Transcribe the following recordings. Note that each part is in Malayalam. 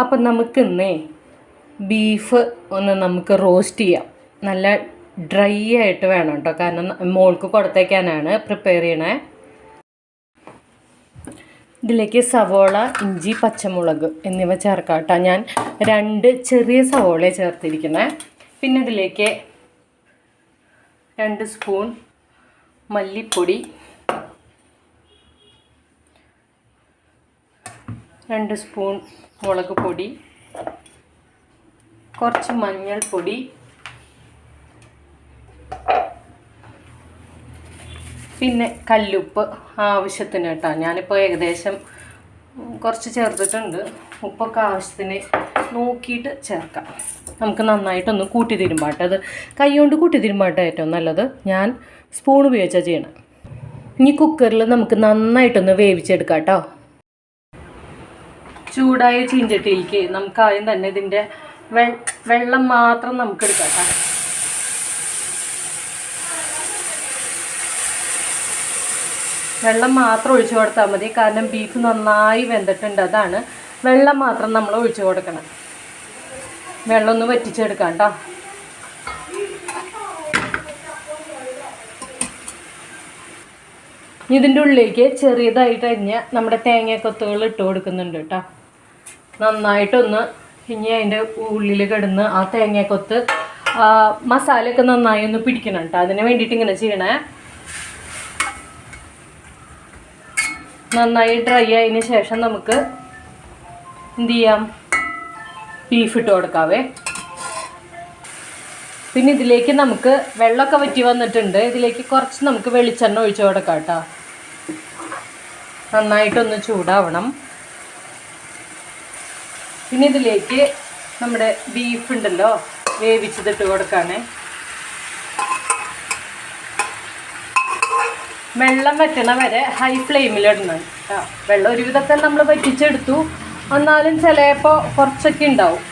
അപ്പം നമുക്ക് ഇന്നേ ബീഫ് ഒന്ന് നമുക്ക് റോസ്റ്റ് ചെയ്യാം. നല്ല ഡ്രൈ ആയിട്ട് വേണം കേട്ടോ. കാരണം മോൾക്ക് കൊടുത്തേക്കാനാണ് പ്രിപ്പയർ ചെയ്യണേ. ഇതിലേക്ക് സവോള ഇഞ്ചി പച്ചമുളക് എന്നിവ ചേർക്കാം കേട്ടോ. ഞാൻ രണ്ട് ചെറിയ സവോളയെ ചേർത്തിരിക്കണേ. പിന്നെ ഇതിലേക്ക് രണ്ട് സ്പൂൺ മല്ലിപ്പൊടി രണ്ട് സ്പൂൺ മുളക് പൊടി കുറച്ച് മഞ്ഞൾപ്പൊടി പിന്നെ കല്ലുപ്പ് ആവശ്യത്തിന് കേട്ടോ ഞാനിപ്പോൾ ഏകദേശം കുറച്ച് ചേർത്തിട്ടുണ്ട്. ഉപ്പൊക്കെ ആവശ്യത്തിന് നോക്കിയിട്ട് ചേർക്കാം. നമുക്ക് നന്നായിട്ടൊന്ന് കൂട്ടി തിരുമ്പാട്ടെ അത് കൈ കൊണ്ട് കൂട്ടി തിരുമ്പാട്ടെ ഏറ്റവും നല്ലത്. ഞാൻ സ്പൂൺ ഉപയോഗിച്ചാണ് ചെയ്യണം. ഇനി കുക്കറിൽ നമുക്ക് നന്നായിട്ടൊന്ന് വേവിച്ചെടുക്കാം കേട്ടോ ചൂടായ ചീഞ്ചട്ടിയിലേക്ക് നമുക്ക് ആദ്യം തന്നെ ഇതിന്റെ വെള്ളം മാത്രം നമുക്ക് എടുക്കാം കേട്ടോ വെള്ളം മാത്രം ഒഴിച്ചു കൊടുത്താൽ മതി. കാരണം ബീഫ് നന്നായി വെന്തിട്ടുണ്ട്. അതാണ് വെള്ളം മാത്രം നമ്മൾ ഒഴിച്ചു കൊടുക്കണം. വെള്ളം ഒന്ന് വറ്റിച്ചെടുക്കാം കേട്ടോ ഇതിന്റെ ഉള്ളിലേക്ക് ചെറിയതായിട്ട് അരിഞ്ഞ നമ്മുടെ തേങ്ങാക്കൊത്തുകൾ ഇട്ട് കൊടുക്കുന്നുണ്ട് കേട്ടോ നന്നായിട്ടൊന്ന് ഇനി അതിന്റെ ഉള്ളിൽ കിടന്ന് ആ തേങ്ങയൊക്കൊത്ത് മസാലയൊക്കെ നന്നായി ഒന്ന് പിടിക്കണം കേട്ടോ അതിന് വേണ്ടിയിട്ട് ഇങ്ങനെ ചെയ്യണേ. നന്നായി ഡ്രൈ ആയതിന് ശേഷം നമുക്ക് എന്ത് ചെയ്യാം? ബീഫ് ഇട്ട് കൊടുക്കാവേ. പിന്നെ ഇതിലേക്ക് നമുക്ക് വെള്ളമൊക്കെ വറ്റി വന്നിട്ടുണ്ട്. ഇതിലേക്ക് കുറച്ച് നമുക്ക് വെളിച്ചെണ്ണ ഒഴിച്ചു കൊടുക്കാം കേട്ടോ നന്നായിട്ടൊന്ന് ചൂടാവണം. പിന്നെ ഇതിലേക്ക് നമ്മുടെ ബീഫ് ഉണ്ടല്ലോ വേവിച്ചതിട്ട് കൊടുക്കാനേ. വെള്ളം വറ്റണ വരെ ഹൈ ഫ്ലെയിമിൽ ഇടണം കേട്ടോ വെള്ളം ഒരുവിധമൊക്കെ നമ്മൾ വറ്റിച്ചെടുത്തു. എന്നാലും ചിലപ്പോൾ കുറച്ചൊക്കെ ഉണ്ടാവും.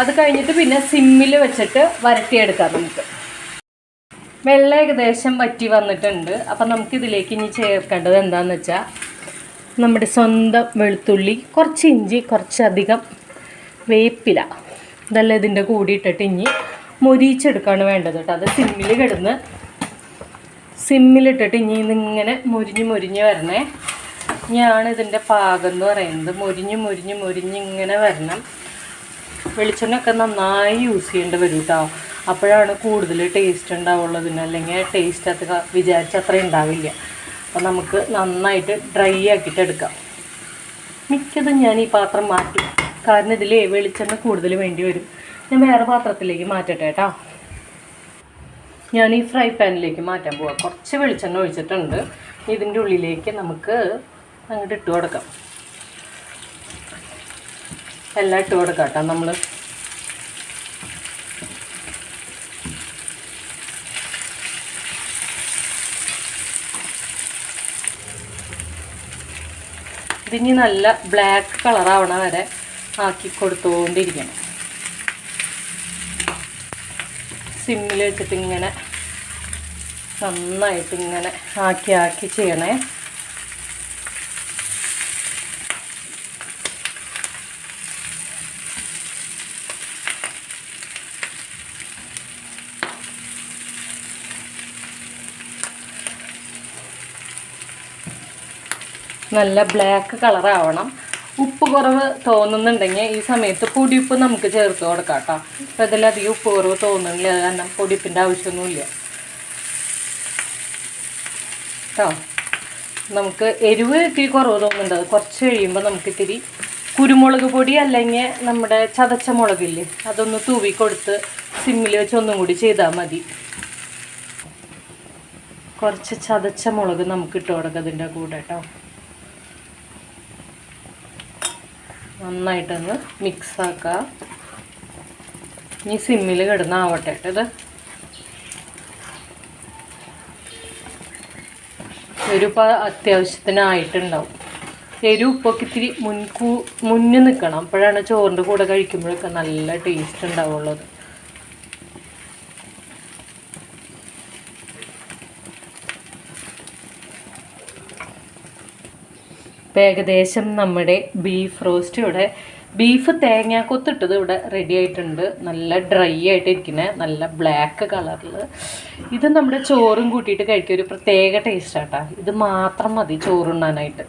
അത് കഴിഞ്ഞിട്ട് പിന്നെ സിമ്മിൽ വെച്ചിട്ട് വരട്ടിയെടുക്കാം നമുക്ക്. വെള്ളം ഏകദേശം വറ്റി വന്നിട്ടുണ്ട്. അപ്പം നമുക്കിതിലേക്ക് ഇനി ചേർക്കേണ്ടത് എന്താണെന്ന് വെച്ചാൽ നമ്മുടെ സ്വന്തം വെളുത്തുള്ളി കുറച്ച് ഇഞ്ചി കുറച്ചധികം വേപ്പില. ഇതെല്ലാം ഇതിന്റെ കൂടി ഇട്ടിട്ട് ഇനി മൊരിച്ചെടുക്കുകയാണ് വേണ്ടത് കേട്ടോ. അത് സിമ്മിൽ കിടന്ന് സിമ്മിലിട്ടിട്ട് ഇനി ഇതിങ്ങനെ മുരിഞ്ഞ് മുരിഞ്ഞ് വരണേ. ഇനിയാണ് ഇതിന്റെ പാകം എന്ന് പറയുന്നത്. മുരിഞ്ഞ് മുരിഞ്ഞ് മുരിഞ്ഞ് ഇങ്ങനെ വരണം. വെളിച്ചെണ്ണ ഒക്കെ നന്നായി യൂസ് ചെയ്യേണ്ടി വരും കേട്ടോ. അപ്പോഴാണ് കൂടുതൽ ടേസ്റ്റ് ഉണ്ടാവുള്ളതിന് അല്ലെങ്കിൽ ടേസ്റ്റ് അത് വിചാരിച്ച അത്ര ഉണ്ടാവില്ല. അപ്പം നമുക്ക് നന്നായിട്ട് ഡ്രൈ ആക്കിയിട്ട് എടുക്കാം. മിക്കതും ഞാൻ ഈ പാത്രം മാറ്റും കാരണം ഇതിൽ വെളിച്ചെണ്ണ കൂടുതൽ വേണ്ടി വരും. ഞാൻ വേറെ പാത്രത്തിലേക്ക് മാറ്റട്ടെ കേട്ടോ. ഞാൻ ഈ ഫ്രൈ പാനിലേക്ക് മാറ്റാൻ പോവാം. കുറച്ച് വെളിച്ചെണ്ണ ഒഴിച്ചിട്ടുണ്ട്. ഇതിന്റെ ഉള്ളിലേക്ക് നമുക്ക് അങ്ങോട്ട് ഇട്ട് കൊടുക്കാം. എല്ലാം ഇട്ട് കൊടുക്കാം കേട്ടോ നമ്മൾ ഇതിനി നല്ല ബ്ലാക്ക് കളറാവണ വരെ ആക്കി കൊടുത്തുകൊണ്ടിരിക്കണം സിമ്മിൽ വെച്ചിട്ട് ഇങ്ങനെ നന്നായിട്ട് ഇങ്ങനെ ആക്കി ആക്കി ചെയ്യണേ. നല്ല ബ്ലാക്ക് കളറാവണം. ഉപ്പ് കുറവ് തോന്നുന്നുണ്ടെങ്കിൽ ഈ സമയത്ത് പൊടിയുപ്പ് നമുക്ക് ചേർത്ത് കൊടുക്കാം കേട്ടോ. അപ്പം ഇതിലധികം ഉപ്പ് കുറവ് തോന്നുന്നില്ല കാരണം പൊടിപ്പിന്റെ ആവശ്യമൊന്നുമില്ല. കേട്ടോ. നമുക്ക് എരിവ് ഇത്തിരി കുറവ് തോന്നുന്നുണ്ട്. കുറച്ച് കഴിയുമ്പോൾ നമുക്ക് ഇത്തിരി കുരുമുളക് പൊടി അല്ലെങ്കിൽ നമ്മുടെ ചതച്ച മുളകില്ലേ അതൊന്ന് തൂവി കൊടുത്ത് സിമ്മിൽ വെച്ച് ഒന്നും കൂടി ചെയ്താൽ മതി. കുറച്ച് ചതച്ച മുളക് നമുക്ക് ഇട്ട് കൊടുക്കാം ഇതിന്റെ കൂടെ കേട്ടോ. നന്നായിട്ടൊന്ന് മിക്സ് ആക്കുക ഇനി സിമ്മിൽ കിടന്ന് ആവട്ടെ ഇത്. എരിവ് അത്യാവശ്യത്തിനായിട്ടുണ്ടാവും. എരിവ് ഉപ്പൊക്കെ ഇത്തിരി മുൻകൂ മുന്നിൽ നിൽക്കണം അപ്പോഴാണ് ചോറിന്റെ കൂടെ കഴിക്കുമ്പോഴൊക്കെ നല്ല ടേസ്റ്റ് ഉണ്ടാവുള്ളത് ഇപ്പം ഏകദേശം നമ്മുടെ ബീഫ് റോസ്റ്റ് ഇവിടെ. ബീഫ് തേങ്ങാക്കൊത്തിട്ടത് ഇവിടെ റെഡി ആയിട്ടുണ്ട്. നല്ല ഡ്രൈ ആയിട്ട് ഇരിക്കുന്നത് നല്ല ബ്ലാക്ക് കളറിൽ ഇത് നമ്മുടെ ചോറും കൂട്ടിയിട്ട് കഴിക്കുക ഒരു പ്രത്യേക ടേസ്റ്റ് ആട്ടാ. ഇത് മാത്രം മതി ചോറുണ്ണാനായിട്ട്.